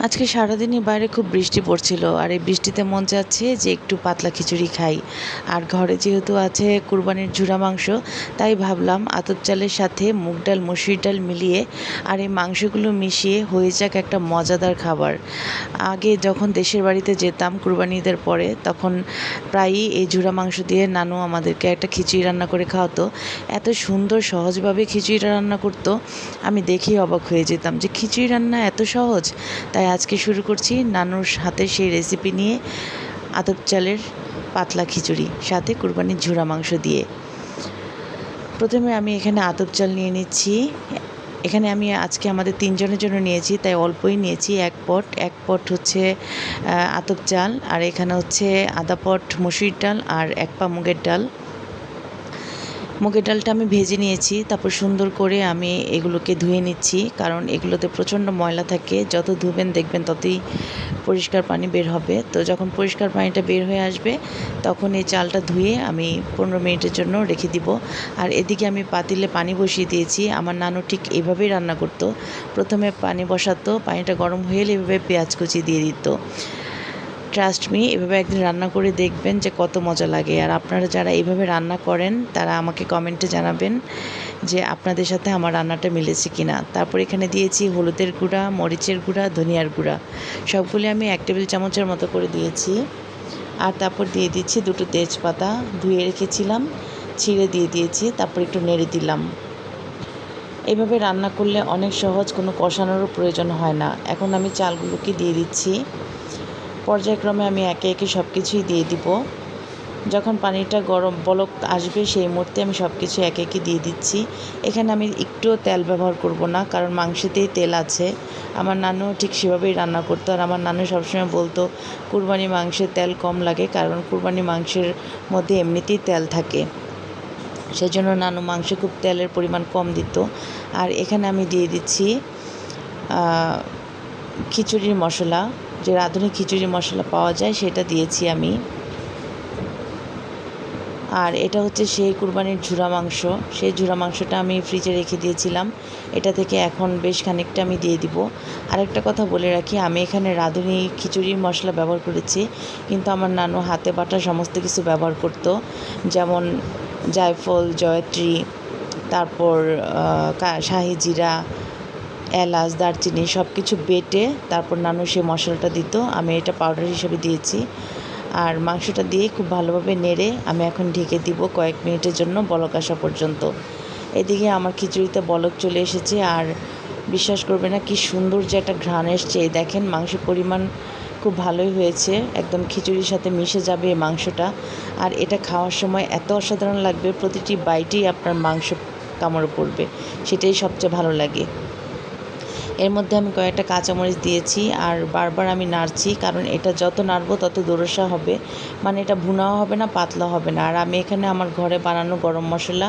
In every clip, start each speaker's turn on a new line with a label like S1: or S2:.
S1: আজকে সারাদিনই বাইরে খুব বৃষ্টি পড়ছিল আর এই বৃষ্টিতে মন চাচ্ছে যে একটু পাতলা খিচুড়ি খাই। আর ঘরে যেহেতু আছে কুরবানির ঝুরা মাংস, তাই ভাবলাম আতপ চালের সাথে মুগ ডাল, মুসুর ডাল মিলিয়ে আর এই মাংসগুলো মিশিয়ে হয়ে যাক একটা মজাদার খাবার। আগে যখন দেশের বাড়িতে যেতাম কুরবানি ঈদের পরে, তখন প্রায়ই এই ঝুরা মাংস দিয়ে নানু আমাদেরকে একটা খিচুড়ি রান্না করে খাওয়াতো। এত সুন্দর, সহজভাবে খিচুড়িটা রান্না করতো, আমি দেখেই অবাক হয়ে যেতাম যে খিচুড়ি রান্না এত সহজ, তাই আজকে শুরু করছি নানুর হাতে সেই রেসিপি নিয়ে আতপ চালের পাতলা খিচুড়ি, সাথে কুরবানির ঝুরা মাংস দিয়ে। প্রথমে আমি এখানে আতপ চাল নিয়ে নিচ্ছি। এখানে আমি আজকে আমাদের তিনজনের জন্য নিয়েছি, তাই অল্পই নিয়েছি। এক পট এক পট হচ্ছে আতপ চাল, আর এখানে হচ্ছে আধা পট মসুর ডাল আর এক পা মুগের ডাল। মুগের ডালটা আমি ভেজে নিয়েছি, তারপর সুন্দর করে আমি এগুলোকে ধুয়ে নিচ্ছি, কারণ এগুলোতে প্রচণ্ড ময়লা থাকে, যত ধুবেন দেখবেন ততই পরিষ্কার পানি বের হবে। তো যখন পরিষ্কার পানিটা বের হয়ে আসবে, তখন এই চালটা ধুয়ে আমি পনেরো মিনিটের জন্য রেখে দিব। আর এদিকে আমি পাতিলে পানি বসিয়ে দিয়েছি, আমার নানু ঠিক এভাবেই রান্না করতো। প্রথমে পানি বসাতো, পানিটা গরম হয়ে এভাবে পেঁয়াজ কুচি দিয়ে দিত। ট্রাস্ট মি এভাবে একদিন রান্না করে দেখবেন যে কত মজা লাগে। আর আপনারা যারা এইভাবে রান্না করেন, তারা আমাকে কমেন্টে জানাবেন যে আপনাদের সাথে আমার রান্নাটা মিলেছে কি না তারপর এখানে দিয়েছি হলুদের গুঁড়া, মরিচের গুঁড়া, ধনিয়ার গুঁড়া। সবগুলি আমি এক টেবিল চামচের মতো করে দিয়েছি। আর তারপর দিয়ে দিচ্ছি দুটো তেজপাতা, ধুয়ে রেখেছিলাম, ছিঁড়ে দিয়ে দিয়েছি, তারপর একটু নেড়ে দিলাম। এইভাবে রান্না করলে অনেক সহজ, কোনো কষানোরও প্রয়োজন হয় না। এখন আমি চালগুলোকে দিয়ে দিচ্ছি। পর্যায়ক্রমে আমি একে একে সব কিছুই দিয়ে দিব। যখন পানিটা গরম বলক আসবে, সেই মুহূর্তে আমি সব কিছু একে একে দিয়ে দিচ্ছি। এখানে আমি একটুও তেল ব্যবহার করব না, কারণ মাংসেতেই তেল আছে। আমার নানু ঠিক সেভাবেই রান্না করতো, আর আমার নানু সবসময় বলতো, কুরবানি মাংসে তেল কম লাগে, কারণ কুরবানি মাংসের মধ্যে এমনিতেই তেল থাকে। সেই জন্য নানু মাংসে খুব তেলের পরিমাণ কম দিত। আর এখানে আমি দিয়ে দিচ্ছি খিচুড়ির মশলা। যে রাঁধুনি খিচুড়ি মশলা পাওয়া যায়, সেটা দিয়েছি আমি। আর এটা হচ্ছে সেই কুরবানির ঝুরা মাংস। সেই ঝুরা মাংসটা আমি ফ্রিজে রেখে দিয়েছিলাম। এটা থেকে এখন বেশ খানিকটা আমি দিয়ে দিব। আরেকটা কথা বলে রাখি, আমি এখানে রাঁধুনি খিচুড়ির মশলা ব্যবহার করেছি, কিন্তু আমার নানু হাতে বাটা সমস্ত কিছু ব্যবহার করতো। যেমন জায়ফল, জয়ত্রী, তারপর শাহি জিরা এলাচ, দারচিনি সব কিছু বেটে তারপর নানু সে মশলাটা দিত। আমি এটা পাউডার হিসেবে দিয়েছি। আর মাংসটা দিয়ে খুব ভালোভাবে নেড়ে আমি এখন ঢেকে দিব কয়েক মিনিটের জন্য বলক আসা পর্যন্ত। এদিকে আমার খিচুড়িতে বলক চলে এসেছে। আর বিশ্বাস করবে না কি সুন্দর যে একটা ঘ্রাণ এসছে। দেখেন মাংসের পরিমাণ খুব ভালোই হয়েছে। একদম খিচুড়ির সাথে মিশে যাবে এই মাংসটা। আর এটা খাওয়ার সময় এত অসাধারণ লাগবে, প্রতিটি বাইটেই আপনার মাংস কামড় পড়বে। সেটাই সবচেয়ে ভালো লাগে। এর মধ্যে আমি কয়েকটা কাঁচামরিচ দিয়েছি আর বারবার আমি নাড়ছি, কারণ এটা যত নাড়বো তত দোরসা হবে। মানে এটা ভুনাও হবে না পাতলা হবে না। আর আমি এখানে আমার ঘরে বানানো গরম মশলা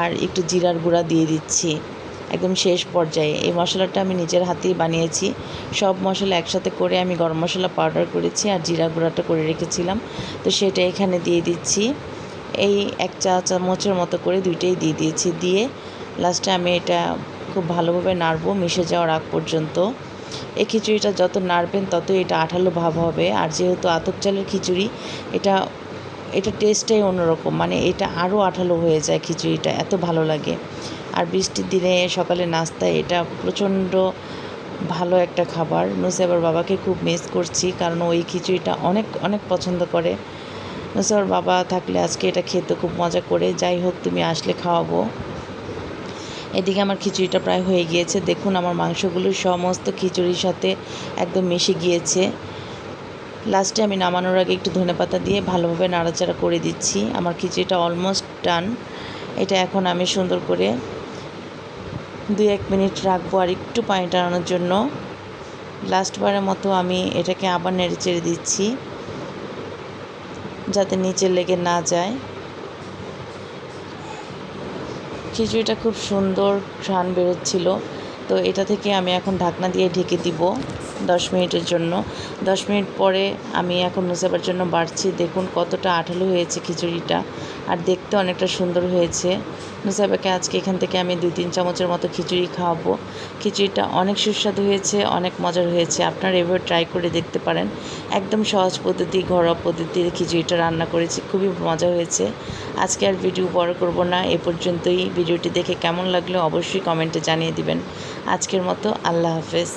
S1: আর একটু জিরার গুঁড়া দিয়ে দিচ্ছি একদম শেষ পর্যায়ে। এই মশলাটা আমি নিজের হাতেই বানিয়েছি। সব মশলা একসাথে করে আমি গরম মশলা পাউডার করেছি আর জিরা গুঁড়াটা করে রেখেছিলাম। তো সেটা এখানে দিয়ে দিচ্ছি। এই এক চা চামচের মতো করে দুইটাই দিয়ে দিয়েছি। দিয়ে লাস্টে আমি এটা খুব ভালোভাবে নাড়বো, মিশে যাওয়ার আগ পর্যন্ত। এই খিচুড়িটা যত নাড়বেন তত এটা আঠালো ভাব হবে। আর যেহেতু আতপ চালের খিচুড়ি, এটা এটা টেস্টটাই অন্যরকম। মানে এটা আরও আঠালো হয়ে যায় খিচুড়িটা, এত ভালো লাগে। আর বৃষ্টির দিনে সকালে নাস্তায় এটা প্রচণ্ড ভালো একটা খাবার। নুসেবার বাবাকে খুব মিস করছি, কারণ ওই খিচুড়িটা অনেক অনেক পছন্দ করে। নুসেবার বাবা থাকলে আজকে এটা খেতে খুব মজা করে। যাই হোক, তুমি আসলে খাওয়াবো। এদিকে আমার খিচুড়িটা প্রায় হয়ে গিয়েছে। দেখুন আমার মাংসগুলো সমস্ত খিচুড়ির সাথে একদম মিশে গিয়েছে। লাস্টে আমি নামানোর আগে একটু ধনেপাতা দিয়ে ভালোভাবে নাড়াচাড়া করে দিচ্ছি। আমার খিচুড়িটা অলমোস্ট ডান এটা এখন আমি সুন্দর করে দুই এক মিনিট রাখব আর একটু পানি টানানোর জন্য। লাস্টবারের মতো আমি এটাকে আবার নেড়ে চেড়ে দিচ্ছি, যাতে নিচে লেগে না যায়। খিচুড়িটা খুব সুন্দর ঘ্রাণ বেরোচ্ছিল। তো এটা থেকে আমি এখন ঢাকনা দিয়ে ঢেকে দিব দশ মিনিটের জন্য। দশ মিনিট পরে আমি এখন মুসাবার জন্য বাড়ছি। দেখুন কতটা আঠালো হয়েছে খিচুড়িটা। আর দেখতে অনেকটা সুন্দর হয়েছে। নুসাইবাকে আজকে এখান থেকে আমি দুই তিন চামচের মতো খিচুড়ি খাওয়াবো। খিচুড়িটা অনেক সুস্বাদু হয়েছে, অনেক মজার হয়েছে। আপনারা এভাবে ট্রাই করে দেখতে পারেন। একদম সহজ পদ্ধতি, ঘরোয়া পদ্ধতিতে খিচুড়িটা রান্না করেছি, খুবই মজা হয়েছে। আজকে আর ভিডিও বড় করব না, এ পর্যন্তই। ভিডিওটি দেখে কেমন লাগল অবশ্যই কমেন্টে জানিয়ে দিবেন। আজকের মতো আল্লাহ হাফেজ।